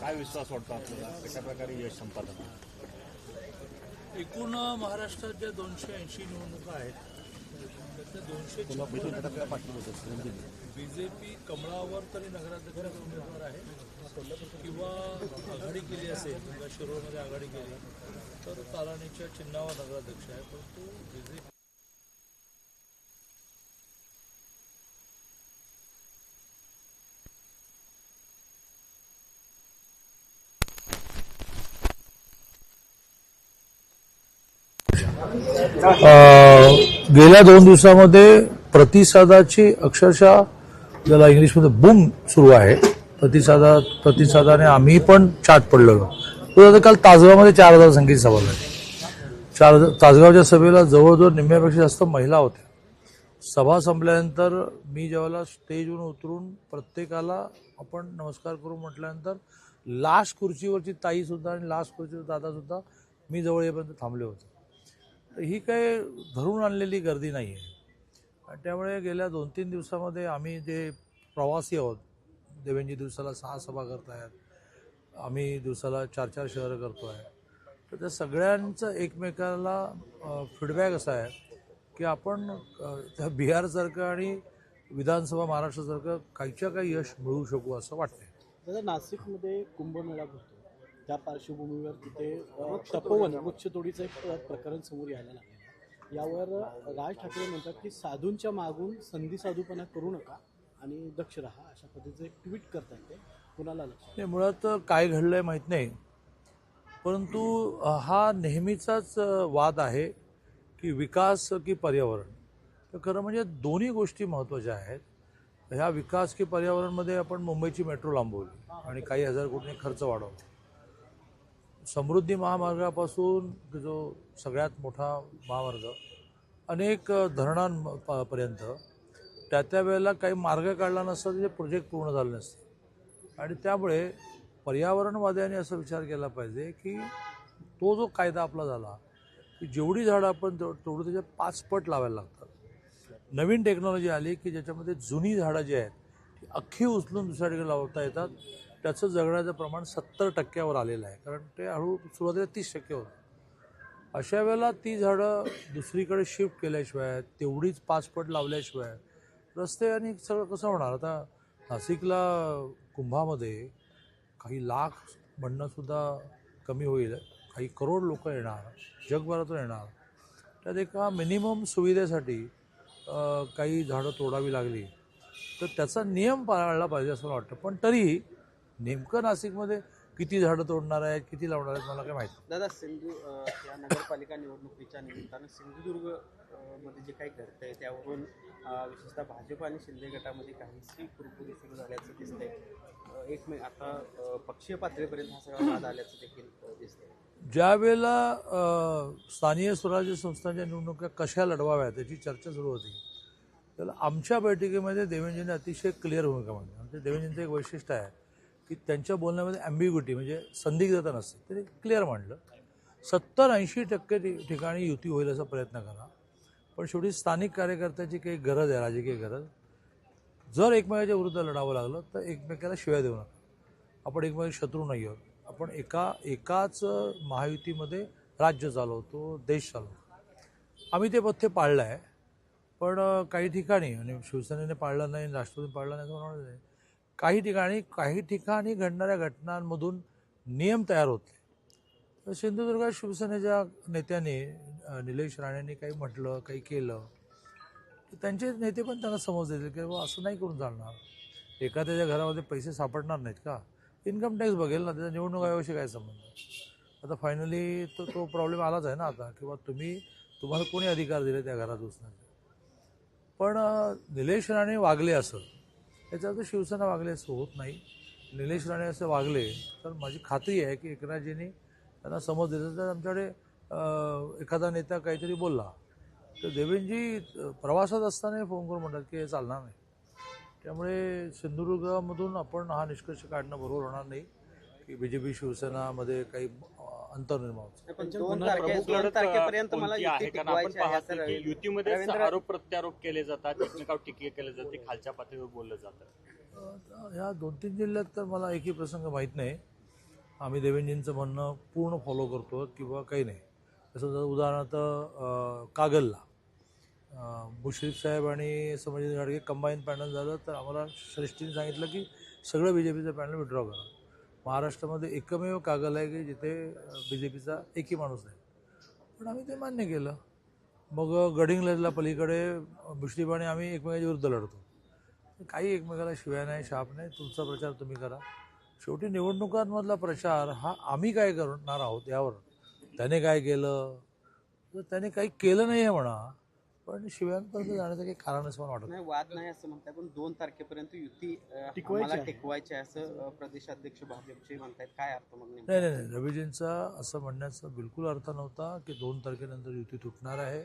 काय विश्वास वाटतो आपल्याला? कशा प्रकारे यश संपादन एकूण महाराष्ट्रात ज्या दोनशे ऐंशी निवडणुका आहेत त्यातल्या दोनशे बीजेपी कमळावर तरी नगराध्यक्ष उमेदवार आहे किंवा आघाडी केली असेल शिरोळमध्ये आघाडी केली तर ताराणीच्या चिन्हावर नगराध्यक्ष आहे परंतु बीजेपी अ, गेल्या दोन दिवसामध्ये प्रतिसादाची अक्षरशः ज्याला इंग्लिशमध्ये बूम सुरू आहे प्रतिसादा प्रतिसादाने आम्ही पण चाट पडलेलो. तो आता काल तासगावमध्ये चार हजार संगीत सभा झाली. चार हजार तासगावच्या सभेला जवळजवळ निम्म्यापेक्षा जास्त महिला होत्या. सभा संपल्यानंतर मी ज्यावेळेला स्टेजवरून उतरून प्रत्येकाला आपण नमस्कार करू म्हटल्यानंतर लास्ट खुर्चीवरची ताईसुद्धा आणि लास्ट खुर्चीवर दादासुद्धा मी जवळ येईपर्यंत थांबले होते. तर ही काय धरून आणलेली गर्दी नाही आहे आणि त्यामुळे गेल्या दोन तीन दिवसामध्ये आम्ही जे प्रवासी आहोत देवेंजी दिवसाला सहा सभा करतायत आम्ही दिवसाला चार चार शहरं करतो आहे तर त्या सगळ्यांचं एकमेकाला फीडबॅक असा आहे की आपण त्या बिहारसारखं आणि विधानसभा महाराष्ट्रासारखं काहीच्या काही यश मिळवू शकू असं वाटतं नाशिकमध्ये कुंभमेळा भरतो. त्या पार्श्वभूमीवर तिथे तपोवन वृक्षतोडीचं एक प्र- प्रकरण समोर यायला लागलं. यावर राज ठाकरे म्हणतात की साधूंच्या मागून संधी साधूपणा करू नका आणि दक्ष राहा अशा पद्धतीचं एक ट्विट करतात ते. कुणाला लक्ष नाही मुळात काय घडलंय माहीत नाही. परंतु हा नेहमीचाच वाद आहे की विकास की पर्यावरण. तर खरं म्हणजे दोन्ही गोष्टी महत्त्वाच्या आहेत. ह्या विकास की पर्यावरणमध्ये आपण मुंबईची मेट्रो लांबवली आणि काही हजार कोटी खर्च वाढवला. समृद्धी महामार्गापासून जो सगळ्यात मोठा महामार्ग अनेक धरणांपर्यंत त्या त्या वेळेला काही मार्ग काढला नसता त्याचे प्रोजेक्ट पूर्ण झाले नसते. आणि त्यामुळे पर्यावरणवाद्यांनी असा विचार केला पाहिजे की तो जो कायदा आपला झाला की जेवढी झाडं आपण तेव- तेवढं त्याच्या पाच पट लावायला लागतात. नवीन टेक्नॉलॉजी आली की ज्याच्यामध्ये जुनी झाडं जी आहेत ती अख्खी उचलून दुसऱ्या ठिकाणी लावता येतात. त्याचं जगण्याचं प्रमाण सत्तर टक्क्यावर आलेलं आहे. कारण ते हळू सुरुवातीला तीस टक्के होतं. अशा वेळेला ती झाडं दुसरीकडे शिफ्ट केल्याशिवाय तेवढीच पाच पट लावल्याशिवाय रस्ते आणि सगळं कसं होणार? आता नाशिकला कुंभामध्ये काही लाख म्हणणंसुद्धा कमी होईल. काही करोड लोक येणार जगभरातून येणार. त्यात एका मिनिमम सुविधेसाठी काही झाडं तोडावी लागली. तर त्याचा नियम पाळला पाहिजे असं मला वाटतं. पण तरीही नेमकं नाशिकमध्ये किती झाडं तोडणार आहेत किती लावणार आहेत मला काय माहिती. दादा सिंधू या नगरपालिका निवडणुकीच्या निमित्तानं सिंधुदुर्ग अ, मध्ये जे काही घडतंय त्यावरून अ, विशेषतः भाजप आणि शिंदे गटामध्ये काहीशी कुरकुरी सुरू झाल्याचं दिसतंय. अ, एक मे आता अ, पक्षीय पातळीपर्यंत हा सगळा वाद आल्याचं देखील अ, दिसतंय. ज्या वेळेला अ, स्थानीय स्वराज्य संस्थांच्या निवडणुका कशा लढवाव्या त्याची चर्चा सुरू होती तर आमच्या बैठकीमध्ये देवेंजीने अतिशय क्लिअर भूमिका मांडली. आमच्या देवेंजींचं एक वैशिष्ट्य आहे की त्यांच्या बोलण्यामध्ये अँबिग्युटी म्हणजे संदिग्धता नसते. ते क्लिअर मांडलं सत्तर ऐंशी टक्के ठि- ठिकाणी युती होईल असा प्रयत्न करा. पण शेवटी स्थानिक कार्यकर्त्याची काही गरज आहे राजकीय गरज. जर एकमेकाच्या विरुद्ध लढावं लागलं तर एकमेकाला शिवाय देऊ नका. आपण एकमेक शत्रू नाही आहोत. आपण एका एकाच महायुतीमध्ये राज्य चालवतो देश चालवतो. आम्ही ते पथ्य पाळलं आहे पण काही ठिकाणी आणि शिवसेनेने पाळलं नाही राष्ट्रवादीने पाळलं नाही असं होणार नाही. काही ठिकाणी काही ठिकाणी घडणाऱ्या घटनांमधून नियम तयार होते तर सिंधुदुर्गात शिवसेनेच्या नेत्यांनी निलेश राणेंनी काही म्हटलं काही केलं. तर त्यांचे नेते पण त्यांना समज देतील की बाबा असं नाही करून चालणार. एखाद्याच्या घरामध्ये पैसे सापडणार नाहीत का? इन्कम टॅक्स बघेल ना त्याचा निवडणूक आयोगाशी काय संबंध? आता फायनली तो तो प्रॉब्लेम आलाच आहे ना आता किंवा तुम्ही तुम्हाला कोणी अधिकार दिले त्या घरात घुसण्याचे? पण निलेश राणे वागले असं याचा अर्थ शिवसेना वागले असं होत नाही. निलेश राणे असे वागले तर माझी खात्री आहे की एकनाथजींनी त्यांना समज दिलं. तर आमच्याकडे एखादा नेता काहीतरी बोलला तर देवेंजी प्रवासात असताना फोन करून म्हणतात की हे चालणार नाही. त्यामुळे सिंधुदुर्गामधून आपण हा निष्कर्ष काढणं बरोबर होणार नाही की बी जे पी शिवसेनामध्ये काही अंतर्निर्माण होतं. पण त्यांच्या दोन पुन्हा तारखे प्रमुख दोन लढत तारखेपर्यंत कोणती मला आहे? युती कारण आपण टिकवायची आहे पाहतो असं की युतीमध्ये रवींद्र- आरोप प्रत्यारोप केले जातात एकमेकावर टीके केले जाते खालच्या पातळीवर बोललं जातं. अ, ह्या दोन तीन जिल्ह्यात तर मला एकही प्रसंग माहीत नाही. आम्ही देवेंजींचं म्हणणं पूर्ण फॉलो करतो किंवा काही नाही. जसं जर उदाहरणार्थ अ, कागलला. अ, मुश्रीफ साहेब आणि संभाजी गाडगे कंबाईन पॅनल झालं तर आम्हाला श्रेष्ठीने सांगितलं की सगळं बी जे पीचं पॅनल विड्रॉ करा. महाराष्ट्रामध्ये एकमेव कागल आहे की जिथे बी जे पीचा एकही माणूस नाही. पण आम्ही ते मान्य केलं. मग गडिंग्लजला पलीकडे मुश्रीफ आणि आम्ही एकमेकाच्या विरुद्ध लढतो. काही एकमेकाला शिव्या नाही शाप नाही तुमचा प्रचार तुम्ही करा. शेवटी निवडणुकांमधला प्रचार हा आम्ही काय करणार आहोत यावर त्याने काय केलं? तर त्याने काही केलं नाही आहे म्हणा. पण शिव्यांपर्यंत जाण्याचं काही कारण असं मला वाटत नाही. नाही वाद नाही असं म्हणताय पण दोन तारखेपर्यंत युती टिकवायची. टिकवायची असं प्रदेशाध्यक्ष भाजपचे म्हणतायत काय अर्थ मग? नाही नाही नाही रवीजींचा असं म्हणण्याचा बिलकुल अर्थ नव्हता की दोन तारखेनंतर युती तुटणार आहे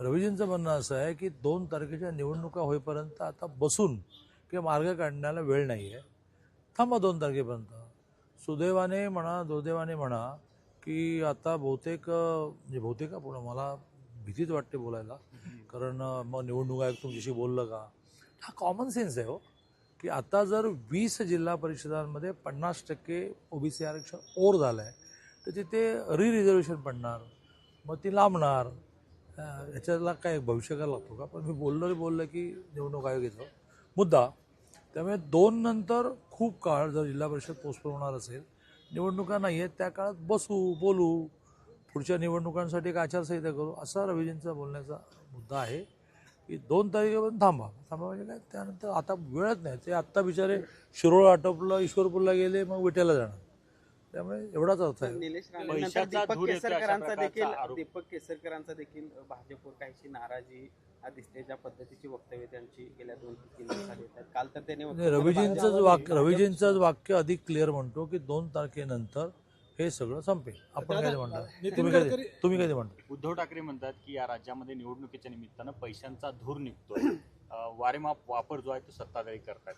रवीजींचं म्हणणं असं आहे की दोन तारखेच्या निवडणुका होईपर्यंत आता बसून किंवा मार्ग काढण्याला वेळ नाही आहे थांबा दोन तारखेपर्यंत सुदैवाने म्हणा दुर्दैवाने म्हणा की आता बहुतेक म्हणजे बहुतेक का पुढं मला भीतीच वाटते बोलायला. कारण मग निवडणूक आयोग तुमच्याशी बोललं का? हा कॉमन सेन्स आहे हो. की आता जर वीस जिल्हा परिषदांमध्ये पन्नास टक्के ओबीसी आरक्षण ओर झालं आहे तर तिथे री रिझर्वेशन पडणार मग ती लांबणार. याच्याला काय भविष्यकाळ लागतो का? पण मी बोललो बोललं की निवडणूक आयोग येतो. मुद्दा त्यामुळे दोन नंतर खूप काळ जर जिल्हा परिषद पोस्टपोन होणार असेल निवडणुका नाही आहेत त्या काळात बसू बोलू. पुढच्या निवडणुकांसाठी एक आचारसंहिता करू असा रवीजींचा बोलण्याचा मुद्दा आहे की दोन तारखेपर्यंत थांबा. थांबा म्हणजे काय? त्यानंतर आता वेळच नाही. ते आत्ता बिचारे शिरोळ आटोपलं ईश्वरपूरला गेले मग विट्याला जाणार. त्यामुळे एवढाच अर्थ आहे. दीपक केसरकरांचा देखील. दीपक केसरकरांचा देखील भाजपवर काहीशी नाराजी हा दिसते. ज्या पद्धतीची वक्तव्य त्यांची गेल्या दोन तीन दिवसात येत आहेत. काल तर त्याने रवीजींचंच वाक्य रवीजींचंच वाक्य अधिक क्लिअर म्हणतो की दोन तारखेनंतर हे सगळं संपेल. आपण काय म्हणता नितीन तुम्ही काय तुम्ही काय म्हणता? उद्धव ठाकरे म्हणतात की या राज्यामध्ये निवडणुकीच्या निमित्तानं पैशांचा धूर निघतोय. अं, वारेमाप वापर जो आहे तो सत्ताधारी करतात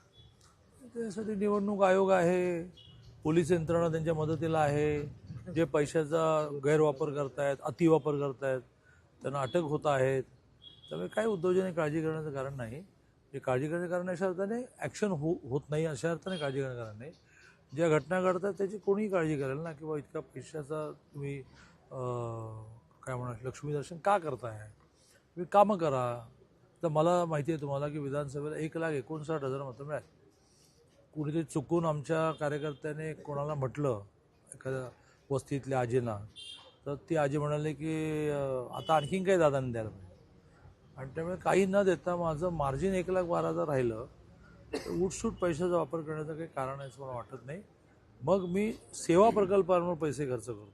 त्यासाठी निवडणूक आयोग आहे पोलीस यंत्रणा त्यांच्या मदतीला आहे जे पैशाचा गैरवापर करतायत अतिवापर करतायत त्यांना अटक होत आहेत. त्यामुळे काही उद्योजकांनी काळजी करण्याचं कारण नाही. हे काळजी करण्याचं कारण अशा अर्थाने ॲक्शन हो होत नाही अशा अर्थाने काळजी करण्याचं कारण नाही. ज्या घटना घडतात त्याची कोणीही काळजी करेल ना किंवा इतका पैशाचा तुम्ही काय म्हणा लक्ष्मी दर्शन का करताय? तुम्ही कामं करा. तर मला माहिती आहे तुम्हाला की विधानसभेला एक लाख एकोणसाठ हजार मतं मिळाली. कुणीतरी चुकून आमच्या कार्यकर्त्याने कोणाला म्हटलं एखाद्या वस्तीतल्या आजींना तर ती आजी म्हणाली की आता आणखीन काही दादांनी द्यायला पाहिजे. आणि त्यामुळे काही न देता माझं मार्जिन एक लाख बारा हजार राहिलं. तर उठसूट पैशाचा वापर करण्याचं काही कारण आहे असं मला वाटत नाही. मग मी सेवा प्रकल्पांवर पैसे खर्च करतो.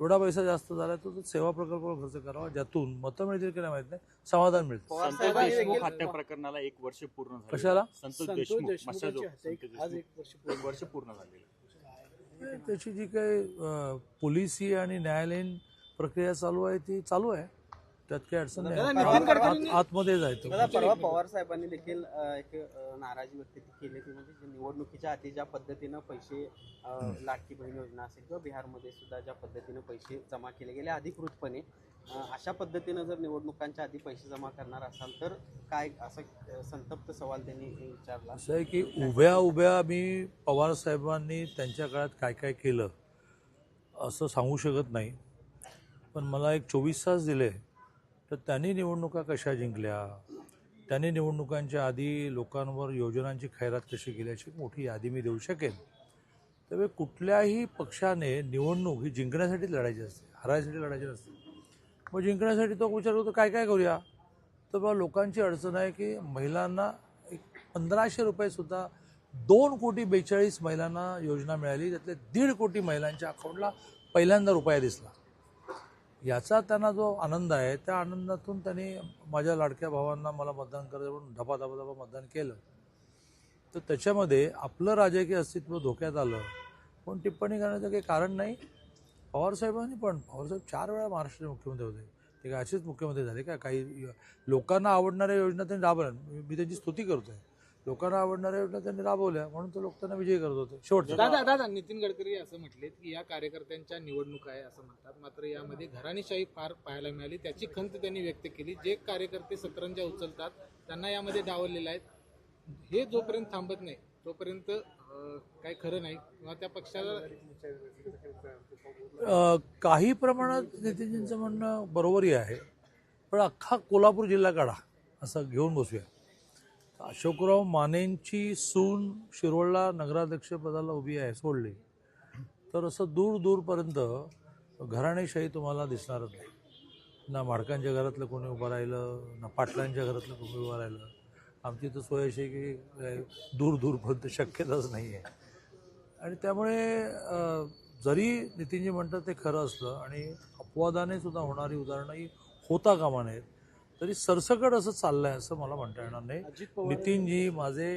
एवढा पैसा जास्त झाला तर तो सेवा प्रकल्पावर खर्च करावा ज्यातून मतं मिळतील की नाही माहीत नाही समाधान मिळतं. संतोष देशमुख हत्या प्रकरणाला एक वर्ष पूर्ण झाले कशाला? संतोष देशमुख संतोष देशमुख. वर्ष पूर्ण एक वर्ष पूर्ण झालेलं नाही, त्याची जी काही अं, पोलिसी आणि न्यायालयीन प्रक्रिया चालू आहे ती चालू आहे. त्यात काही अडचण नाही. आतमध्ये जायचं. दादा परवा पवार साहेबांनी देखील अं, एक अं, नाराजी व्यक्त केली ती म्हणजे जे निवडणुकीच्या आधी ज्या पद्धतीनं पैसे अं, लाडकी बहीण योजना असेल किंवा बिहारमध्ये सुद्धा ज्या पद्धतीनं पैसे जमा केले गेले अधिकृतपणे अं, अशा पद्धतीनं जर निवडणुकांच्या आधी पैसे जमा करणार असाल तर काय असं अं, संतप्त सवाल त्यांनी विचारला? असं आहे की उभ्या उभ्या मी पवार साहेबांनी त्यांच्या काळात काय काय केलं असं सांगू शकत नाही. पण मला एक चोवीस तास दिले तर त्यांनी निवडणुका कशा जिंकल्या? त्यांनी निवडणुकांच्या आधी लोकांवर योजनांची खैरात कशी केली? अशी मोठी यादी मी देऊ शकेन. त्यामुळे कुठल्याही पक्षाने निवडणूक ही जिंकण्यासाठी लढायची असते हरायसाठी लढायची नसते. मग जिंकण्यासाठी तो विचार करतो काय काय करूया? तर बा लोकांची अडचण आहे की महिलांना एक पंधराशे रुपयेसुद्धा दोन कोटी बेचाळीस महिलांना योजना मिळाली त्यातले दीड कोटी महिलांच्या अकाउंटला पहिल्यांदा रुपया दिसला. याचा त्यांना जो आनंद आहे त्या आनंदातून त्यांनी माझ्या लाडक्या भावांना मला मतदान करायचं म्हणून धपा धपा धपा मतदान केलं. तर त्याच्यामध्ये आपलं राजकीय अस्तित्व धोक्यात आलं. पण टिप्पणी करण्याचं काही कारण नाही. पवारसाहेबांनी पण पवारसाहेब चार वेळा महाराष्ट्राचे मुख्यमंत्री होते. ते काय असेच मुख्यमंत्री झाले का? काही लोकांना आवडणाऱ्या योजना त्यांनी राबवल्या. मी मी त्यांची स्तुती करतो आहे लोकांना आवडणाऱ्या योजना त्यांनी राबवल्या म्हणून तो लोक त्यांना विजयी करत होते. शेवटचा दादा दादा नितीन गडकरी असं म्हटलेत की या कार्यकर्त्यांच्या निवडणूक आहे असं म्हणतात. मात्र यामध्ये घराणेशाही फार पाहायला मिळाली. त्याची खंत त्यांनी व्यक्त केली. जे कार्यकर्ते सतरंजा उचलतात त्यांना यामध्ये डावललेले आहेत हे जोपर्यंत थांबत नाही तोपर्यंत काही खरं नाही. किंवा त्या पक्षाला काही प्रमाणात नितीनजींचं म्हणणं बरोबरही आहे. पण अख्खा कोल्हापूर जिल्हा काढा असं घेऊन बसूया. अशोकराव मानेंची सून शिरोळला नगराध्यक्षपदाला उभी आहे सोडली. तर असं दूर दूरपर्यंत घराणेशाही तुम्हाला दिसणारच नाही. ना माडकांच्या घरातलं कोणी उभं राहिलं ना पाटलांच्या घरातलं कोणी उभं राहिलं. आमची तर सोय अशी आहे की दूर दूरपर्यंत शक्यताच नाही आहे आणि त्यामुळे जरी नितीनजी म्हणतात ते खरं असलं आणि अपवादाने सुद्धा होणारी उदाहरणं ही होता कामा नयेत. तरी सरसकट असं चाललंय असं मला म्हणता येणार नाही. नितीनजी माझे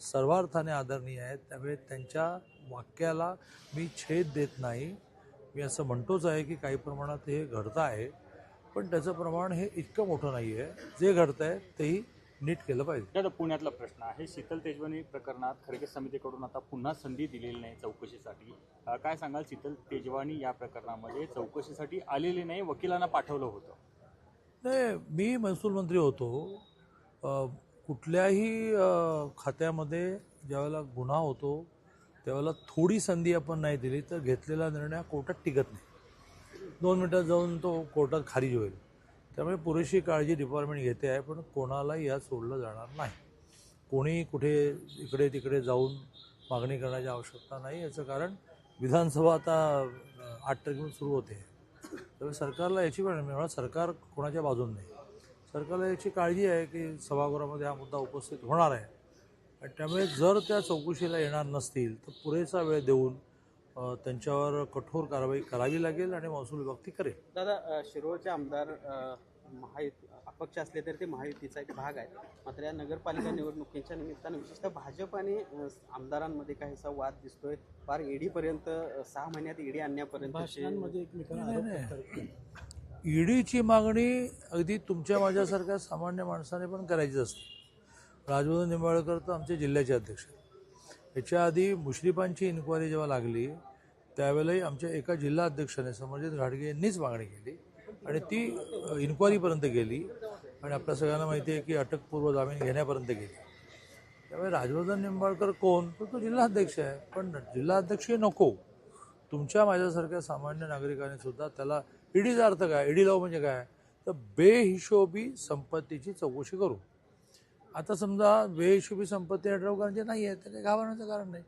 सर्वार्थाने आदरणीय आहेत. त्यामुळे त्यांच्या वाक्याला मी छेद देत नाही. मी असं म्हणतोच आहे की काही प्रमाणात हे घडतं आहे पण त्याचं प्रमाण हे इतकं मोठं नाही आहे जे घडतं आहे तेही नीट केलं पाहिजे. दादा पुण्यातला प्रश्न आहे. शीतल तेजवानी प्रकरणात खडगे समितीकडून आता पुन्हा संधी दिलेली नाही चौकशीसाठी. काय सांगाल शीतल तेजवानी या प्रकरणामध्ये? चौकशीसाठी आलेली नाही वकिलांना पाठवलं होतं. नाही मी महसूल मंत्री होतो. कुठल्याही खात्यामध्ये ज्यावेळेला गुन्हा होतो त्यावेळेला थोडी संधी आपण नाही दिली तर घेतलेला निर्णय कोर्टात टिकत नाही. दोन मिनटात जाऊन तो कोर्टात खारिज होईल. त्यामुळे पुरेशी काळजी डिपार्टमेंट घेते आहे पण कोणालाही यात सोडलं जाणार नाही. कोणी कुठे इकडे तिकडे जाऊन मागणी करण्याची आवश्यकता नाही याचं कारण विधानसभा आता आठ तारखेपासून सुरू होते. तर सरकारला याची पण मला सरकार कोणाच्या बाजून नाही. सरकारला याची काळजी आहे की सभागृहामध्ये हा मुद्दा उपस्थित होणार आहे. आणि त्यामुळे जर त्या चौकशीला येणार नसतील तर पुरेसा वेळ देऊन त्यांच्यावर कठोर कारवाई करावी लागेल आणि महसूल विभाग ती करेल. दादा शिरोळचे आमदार महायुती अपक्ष असले तरी ते महायुतीचा एक भाग आहे. मात्र या नगरपालिका निवडणुकीच्या निमित्तानं विशेषतः भाजप आणि आमदारांमध्ये काहीसा वाद दिसतोय. फार ईडीपर्यंत सहा महिन्यात ईडी आणण्यापर्यंत ईडीची मागणी अगदी तुमच्या माझ्यासारख्या सामान्य माणसाने पण करायची असते. राजवर्धन निंबाळकर तर आमचे जिल्ह्याचे अध्यक्ष. याच्या आधी मुश्रीफांची इन्क्वायरी जेव्हा लागली त्यावेळेलाही आमच्या एका जिल्हा अध्यक्षाने समरजित घाडगे यांनीच मागणी केली. आणि ती इन्क्वायरीपर्यंत गेली. आणि आपल्या सगळ्यांना माहिती आहे की अटकपूर्व जामीन घेण्यापर्यंत गेली. त्यामुळे राजवर्धन निंबाळकर कोण? तर तो जिल्हाध्यक्ष आहे. पण जिल्हाध्यक्षही नको. तुमच्या माझ्यासारख्या सामान्य नागरिकाने सुद्धा त्याला ईडीचा अर्थ काय? ईडी लाव म्हणजे काय? तर बेहिशोबी संपत्तीची चौकशी करू. आता समजा बेहिशोबी संपत्ती अटकाव करायची नाही आहे त्याने काही घाबरण्याचं कारण नाही.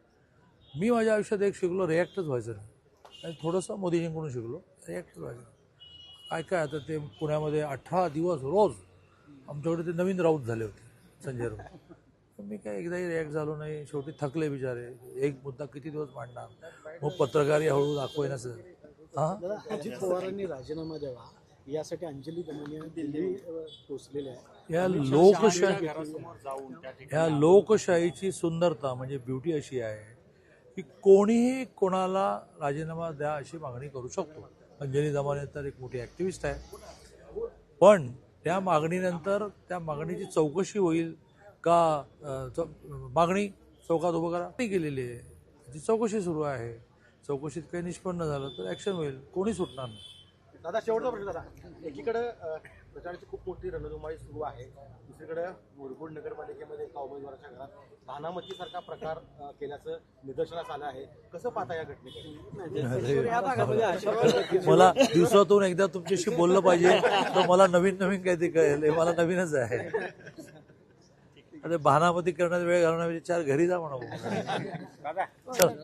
मी माझ्या आयुष्यात एक शिकलो रिॲक्टच व्हायचं नाही. आणि थोडंसं मोदीजींकडून शिकलो रिॲक्टच व्हायचं काय काय आता ते पुण्यामध्ये अठरा दिवस रोज आमच्याकडे ते नवीन राऊत झाले होते संजय राऊत. मी काय एकदाही रिॲक्ट झालो नाही. शेवटी थकले बिचारे. एक मुद्दा किती दिवस मांडणार? मग पत्रकारही हळूहळू दाखवाय नसेल हां? अजित पवारांनी राजीनामा द्यावा यासाठी अंजली दिल्ली या लोकशाही ह्या लोकशाहीची सुंदरता म्हणजे ब्युटी अशी आहे की कोणीही कोणाला राजीनामा द्या अशी मागणी करू शकतो. अंजली जमाने तर एक मोठी ॲक्टिव्हिस्ट आहे. पण त्या मागणीनंतर त्या मागणीची चौकशी होईल का चौ- मागणी चौकात उभं करा? नाही केलेली आहे. त्याची चौकशी सुरू आहे. चौकशीत काही निष्पन्न झालं तर ॲक्शन होईल. कोणी सुटणार नाही. दादा शेवटचा प्रश्न दादा. एकीकडे प्रचाराची खूप मोठी रणधुमाळी सुरू आहे. दुसरीकडे मुरगुड नगरपालिकेमध्ये एका उमेदवाराच्या घरात भानामतीसारखा प्रकार केल्याचं निदर्शनास आलं आहे. कसं पाहता या घटनेकडे? मला दिवसातून एकदा तुमच्याशी बोललं पाहिजे तर मला नवीन नवीन काहीतरी कळेल. हे मला नवीनच आहे. अरे भानामती करण्यात वेळ घालण्यापेक्षा चार घरी जा म्हणा. दादा. चल.